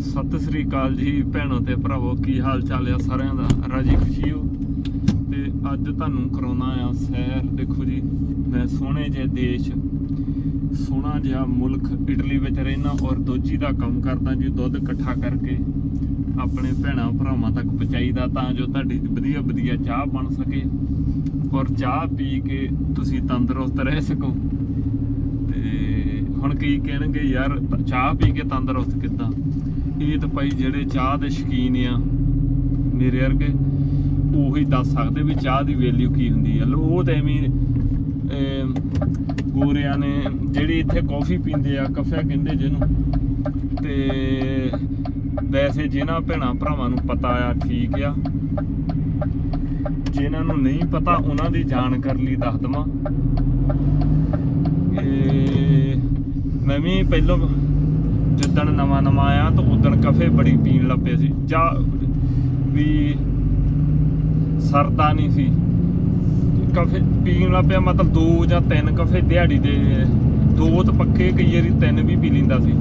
ਸਤਿ ਸ੍ਰੀ ਅਕਾਲ ਜੀ ਭੈਣੋ ਤੇ ਭਰਾਵੋ, ਕੀ ਹਾਲ ਚਾਲ ਆ ਸਾਰਿਆਂ ਦਾ? ਰਾਜੀ ਖੁਸ਼ੀ ਹੋ? ਤੇ ਅੱਜ ਤੁਹਾਨੂੰ ਕਰਾਉਣਾ ਆ ਸੈਰ। ਦੇਖੋ ਜੀ, ਮੈਂ ਸੋਹਣੇ ਜਿਹੇ ਦੇਸ਼, ਸੋਹਣਾ ਜਿਹਾ ਮੁਲਕ ਇਟਲੀ ਵਿੱਚ ਰਹਿਣਾ ਔਰ ਦੋਜੀ ਦਾ ਕੰਮ ਕਰਦਾ ਜੀ ਦੁੱਧ ਇਕੱਠਾ ਕਰਕੇ। ਆਪਣੇ ਭੈਣਾਂ ਭਰਾਵਾਂ ਤੱਕ ਪਹੁੰਚਾਈਦਾ ਤਾਂ ਜੋ ਤੁਹਾਡੀ ਵਧੀਆ ਵਧੀਆ ਚਾਹ ਬਣ ਸਕੇ। ਔਰ ਚਾਹ ਪੀ ਕੇ ਤੁਸੀਂ ਤੰਦਰੁਸਤ ਰਹਿ ਸਕੋ। ਹੁਣ ਕੀ ਕਹਿਣਗੇ ਯਾਰ ਚਾਹ ਪੀ ਕੇ ਤੰਦਰੁਸਤ ਕਿੱਦਾਂ? ਇਹ ਤਾਂ ਭਾਈ ਜਿਹੜੇ ਚਾਹ ਦੇ ਸ਼ੌਕੀਨ ਆ, ਮੇਰੇ ਵਰਗੇ, ਉਹੀ ਦੱਸ ਸਕਦੇ ਵੀ ਚਾਹ ਦੀ ਵੈਲਿਊ ਕੀ ਹੁੰਦੀ ਆ। ਉਹ ਤਾਂ ਐਵੇਂ ਗੋਰਿਆਂ ਨੇ ਜਿਹੜੀ ਇੱਥੇ ਕਾਫੀ ਪੀਂਦੇ ਆ ਕਫੇ ਕਹਿੰਦੇ ਜਿਹਨੂੰ, ਤੇ ਵੈਸੇ ਜਿਨ੍ਹਾਂ ਭੈਣਾਂ ਭਰਾਵਾਂ ਨੂੰ ਪਤਾ ਆ, ਠੀਕ ਆ। ਜਿਨ੍ਹਾਂ ਨੂੰ ਨਹੀਂ ਪਤਾ, ਉਹਨਾਂ ਦੀ ਜਾਣਕਾਰੀ ਲਈ ਦੱਸ ਦਵਾਂ। ਮੈਂ ਵੀ ਪਹਿਲਾਂ ਜਿੱਦਣ ਨਵਾਂ ਨਵਾਂ ਆਇਆ ਤਾਂ ਉਦਣ ਕਫੇ ਬੜੀ ਪੀਣ ਲੱਪੇ ਸੀ। ਚਾਹ ਵੀ ਸਰਦਾ ਨਹੀਂ ਸੀ। ਕਫੇ ਪੀਣ ਲੱਪਿਆ ਮਤਲਬ ਦੋ ਜਾਂ ਤਿੰਨ ਕਫੇ ਦਿਹਾੜੀ ਦੇ, ਦੋ ਤਾਂ ਪੱਕੇ ਕਈ ਵਾਰੀ ਤਿੰਨ ਵੀ ਪੀ ਲਿੰਦਾ ਸੀ।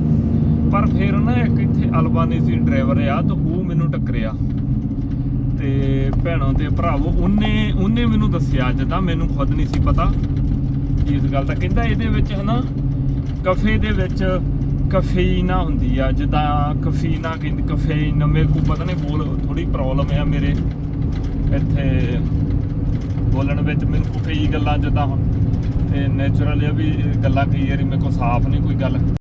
ਪਰ ਫਿਰ ਨਾ ਇੱਕ ਇੱਥੇ ਅਲਬਾਨੀਸੀ ਡਰਾਈਵਰ ਆ ਤਾਂ ਉਹ ਮੈਨੂੰ ਟੱਕਰਿਆ। ਤੇ ਭੈਣੋ ਤੇ ਭਰਾਵੋ, ਉਹਨੇ ਉਹਨੇ ਮੈਨੂੰ ਦੱਸਿਆ, ਜਦਾਂ ਮੈਨੂੰ ਖੁਦ ਨਹੀਂ ਸੀ ਪਤਾ। ਇਸ ਗੱਲ ਦਾ ਕਹਿੰਦਾ ਇਹਦੇ ਵਿੱਚ ਹਨਾ ਕਫੇ ਦੇ ਵਿੱਚ ਕਫੇਈਨਾ ਹੁੰਦੀ ਆ, ਜਿੱਦਾਂ ਕਫੀਨਾ ਕਹਿੰਦੇ ਕਫੇਈਨ ਮੇਰੇ ਕੋ ਪਤਾ ਨਹੀਂ ਬੋਲ ਥੋੜੀ ਪ੍ਰੋਬਲਮ ਆ ਮੇਰੇ ਇੱਥੇ ਬੋਲਣ ਵਿੱਚ, ਮੈਨੂੰ ਕਈ ਗੱਲਾਂ ਜਿੱਦਾਂ ਹੁਣ, ਤੇ ਨੇਚਰਲ ਇਹ ਵੀ ਗੱਲਾਂ ਕਈ ਵਾਰੀ ਮੇਰੇ ਕੋ ਸਾਫ਼ ਨਹੀਂ ਕੋਈ ਗੱਲ।